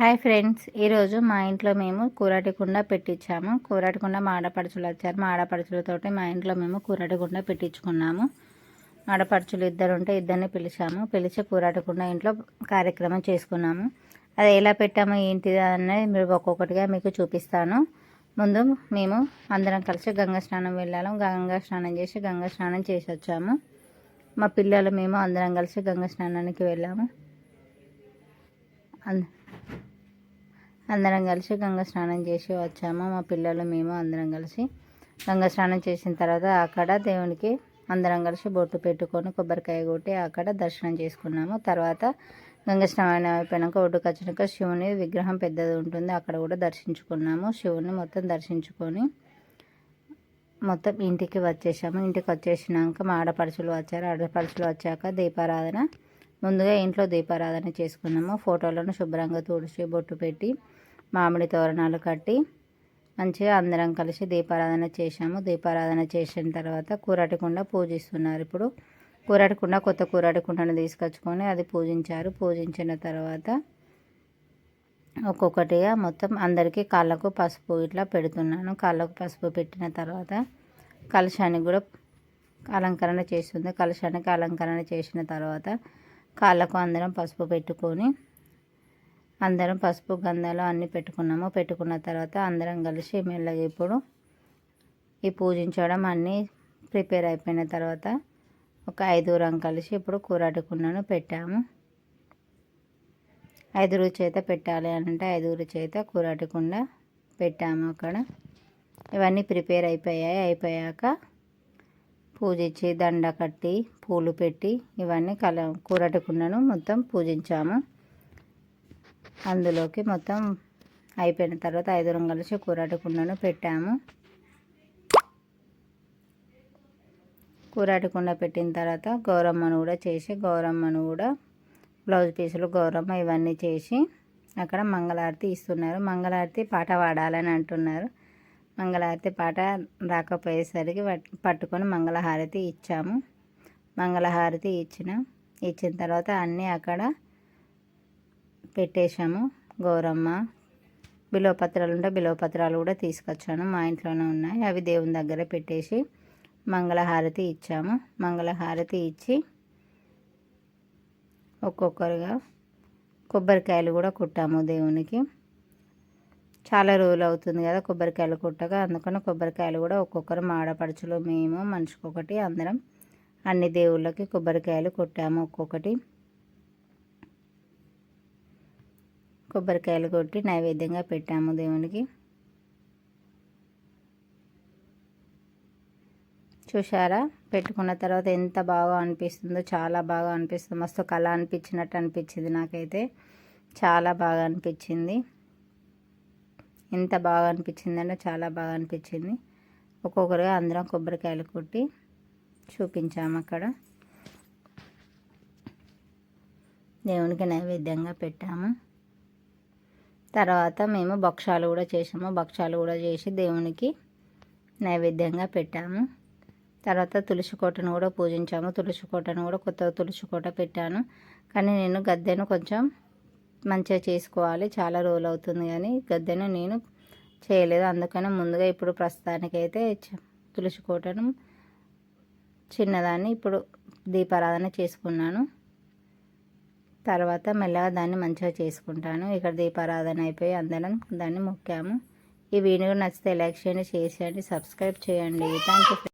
Hi friends ఈరోజు మా ఇంట్లో మేము కూరటి కుండ పెట్టించాము. కూరటి కుండ మా ఆడపడుచులు వచ్చారు. మా ఆడపడుచులతోటి మా ఇంట్లో మేము కూరటి కుండ పెట్టించుకున్నాము. ఆడపడుచులు ఇద్దరు ఉంటే ఇద్దరిని పిలిచాము. పిలిచి కూరటి కుండ ఇంట్లో కార్యక్రమం చేసుకున్నాము. అది ఎలా పెట్టాము ఏంటిది అనేది మీరు ఒక్కొక్కటిగా మీకు చూపిస్తాను. ముందు మేము అందరం కలిసి గంగా స్నానం వెళ్ళాము. గంగా స్నానం చేసి గంగా స్నానం చేసి వచ్చాము. మా పిల్లలు మేము అందరం కలిసి గంగా స్నానానికి వెళ్ళాము. అంద అందరం కలిసి గంగ స్నానం చేసి వచ్చాము. మా పిల్లలు మేము అందరం కలిసి గంగ స్నానం చేసిన తర్వాత అక్కడ దేవునికి అందరం కలిసి బొట్టు పెట్టుకొని కొబ్బరికాయ కొట్టి అక్కడ దర్శనం చేసుకున్నాము. తర్వాత గంగ స్నానం అయిపోయినాక ఒడ్డుకు వచ్చినాక శివుని విగ్రహం పెద్దది ఉంటుంది. అక్కడ కూడా దర్శించుకున్నాము. శివుని మొత్తం దర్శించుకొని మొత్తం ఇంటికి వచ్చేసాము. ఇంటికి వచ్చేసినాక మా ఆడపడుచులు వచ్చారు. ఆడపడుచులు వచ్చాక దీపారాధన ముందుగా ఇంట్లో దీపారాధన చేసుకున్నాము. ఫోటోలను శుభ్రంగా తుడిచి బొట్టు పెట్టి మామిడి తోరణాలు కట్టి మంచిగా అందరం కలిసి దీపారాధన చేశాము. దీపారాధన చేసిన తర్వాత కూరటి కుండ పూజిస్తున్నారు ఇప్పుడు. కూరటికుండ కొత్త కూరటి కుండను తీసుకొచ్చుకొని అది పూజించారు. పూజించిన తర్వాత ఒక్కొక్కటిగా మొత్తం అందరికీ కాళ్ళకు పసుపు ఇట్లా పెడుతున్నాను. కాళ్ళకు పసుపు పెట్టిన తర్వాత కలశానికి కూడా అలంకరణ చేస్తుంది. కలశానికి అలంకరణ చేసిన తర్వాత కాళ్ళకు అందరం పసుపు పెట్టుకొని అందరం పసుపు గంధాలు అన్నీ పెట్టుకున్నాము. పెట్టుకున్న తర్వాత అందరం కలిసి మెల్లగా ఇప్పుడు ఈ పూజించడం అన్నీ ప్రిపేర్ అయిపోయిన తర్వాత ఒక ఐదుగురం కలిసి ఇప్పుడు కూరటి కుండను పెట్టాము. ఐదుగురు చేత పెట్టాలి అని అంటే ఐదుగురు చేత కూరటి కుండ పెట్టాము అక్కడ. ఇవన్నీ ప్రిపేర్ అయిపోయాయి. అయిపోయాక పూజించి దండ కట్టి పూలు పెట్టి ఇవన్నీ కల కూరటి కుండను మొత్తం పూజించాము. అందులోకి మొత్తం అయిపోయిన తర్వాత ఐదు కలిసి కూరటి కుండను పెట్టాము. కూరటి కుండ పెట్టిన తర్వాత గౌరమ్మను కూడా చేసి గౌరమ్మను కూడా బ్లౌజ్ పీసులు గౌరమ్మ ఇవన్నీ చేసి అక్కడ మంగళారతి ఇస్తున్నారు. మంగళారతి పాట పాడాలని అంటున్నారు. మంగళహారతి పాట రాకపోయేసరికి పట్టుకొని మంగళహారతి ఇచ్చాము. మంగళహారతి ఇచ్చిన ఇచ్చిన తర్వాత అన్నీ అక్కడ పెట్టేశాము. గౌరమ్మ బిలోపత్రాలు ఉంటే బిలోపత్రాలు కూడా తీసుకొచ్చాను. మా ఇంట్లోనే ఉన్నాయి. అవి దేవుని దగ్గర పెట్టేసి మంగళహారతి ఇచ్చాము. మంగళహారతి ఇచ్చి ఒక్కొక్కరుగా కొబ్బరికాయలు కూడా కుట్టాము దేవునికి. చాలా రోజులు అవుతుంది కదా కొబ్బరికాయలు కుట్టగా అందుకని కొబ్బరికాయలు కూడా ఒక్కొక్కరు మాడపడుచులు మేము మనిషికొకటి అందరం అన్ని దేవుళ్ళకి కొబ్బరికాయలు కొట్టాము ఒక్కొక్కటి. కొబ్బరికాయలు కొట్టి నైవేద్యంగా పెట్టాము దేవునికి. చూసారా పెట్టుకున్న తర్వాత ఎంత బాగా అనిపిస్తుందో చాలా బాగా అనిపిస్తుంది. మస్తు కళ అనిపించినట్టు అనిపించింది నాకైతే. చాలా బాగా అనిపించింది. ఎంత బాగా అనిపించిందంటే చాలా బాగా అనిపించింది. ఒక్కొక్కరుగా అందరం కొబ్బరికాయలు కొట్టి చూపించాము అక్కడ. దేవునికి నైవేద్యంగా పెట్టాము. తర్వాత మేము భక్షాలు కూడా చేసాము భక్షాలు కూడా చేసి దేవునికి నైవేద్యంగా పెట్టాము. తర్వాత తులసి కోటను కూడా పూజించాము. తులసి కోటను కూడా కొత్త తులసి కోట పెట్టాను. కానీ నేను గద్దెను కొంచెం మంచిగా చేసుకోవాలి. చాలా రోజులు అవుతుంది కానీ గద్దెను నేను చేయలేదు. అందుకని ముందుగా ఇప్పుడు ప్రస్తుతానికైతే తులసి కోటను చిన్నదాన్ని ఇప్పుడు దీపారాధన చేసుకున్నాను. తర్వాత మెల్లగా దాన్ని మంచిగా చేసుకుంటాను. ఇక్కడ దీపారాధన అయిపోయి అందరం దాన్ని మొక్కాము. ఈ వీడియో నచ్చితే లైక్ చేయండి షేర్ చేయండి సబ్స్క్రైబ్ చేయండి. Thank you